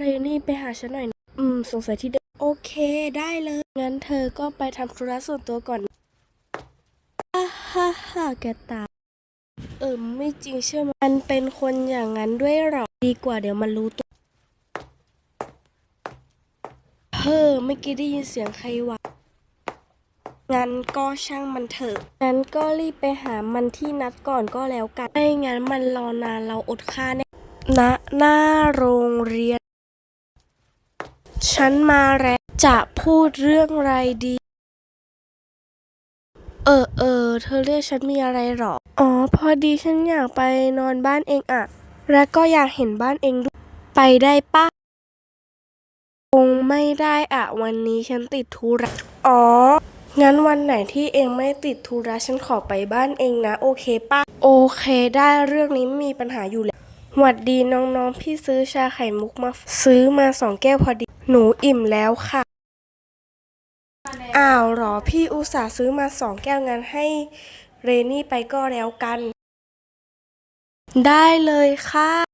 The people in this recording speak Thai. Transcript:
เรนี่ไปหาฉันหน่อยนะอืม สงสัยที่เดิมโอเคได้เลย งั้นเธอก็ไปทำธุระส่วนตัวก่อนฮ่าฮ่าฮ่าแกตา เออไม่จริงใช่ไหมมันเป็นคนอย่างนั้นด้วยหรอ ดีกว่าเดี๋ยวมันรู้ตัว เฮ้อเมื่อกี้ได้ยินเสียงใครวะ งั้นก็ช่างมันเถอะ งั้นก็รีบไปหามันที่นัดก่อนก็แล้วกัน ไม่งั้นมันรอนานเราอดค่าแน่ณหน้าโรงเรียน ฉันมาแล้ว จะพูดเรื่องอะไรดี เออเออ เธอเรียกฉันมีอะไรหรอ อ๋อ พอดีฉันอยากไปนอนบ้านเองอะ และก็อยากเห็นบ้านเองด้วย ไปได้ปะคงไม่ได้อะ วันนี้ฉันติดธุระ อ๋อ งั้นวันไหนที่เองไม่ติดธุระฉันขอไปบ้านเองนะ โอเคปะโอเคได้เรื่องนี้ไม่มีปัญหาอยู่แล้วหวัดดีน้องๆ พี่ซื้อชาไข่มุกมา ซื้อมาสองแก้วพอดี หนูอิ่มแล้วค่ะ อ้าวหรอพี่อุตส่าห์ซื้อมาสองแก้วงั้นให้เรนนี่ไปก็แล้วกัน ได้เลยค่ะ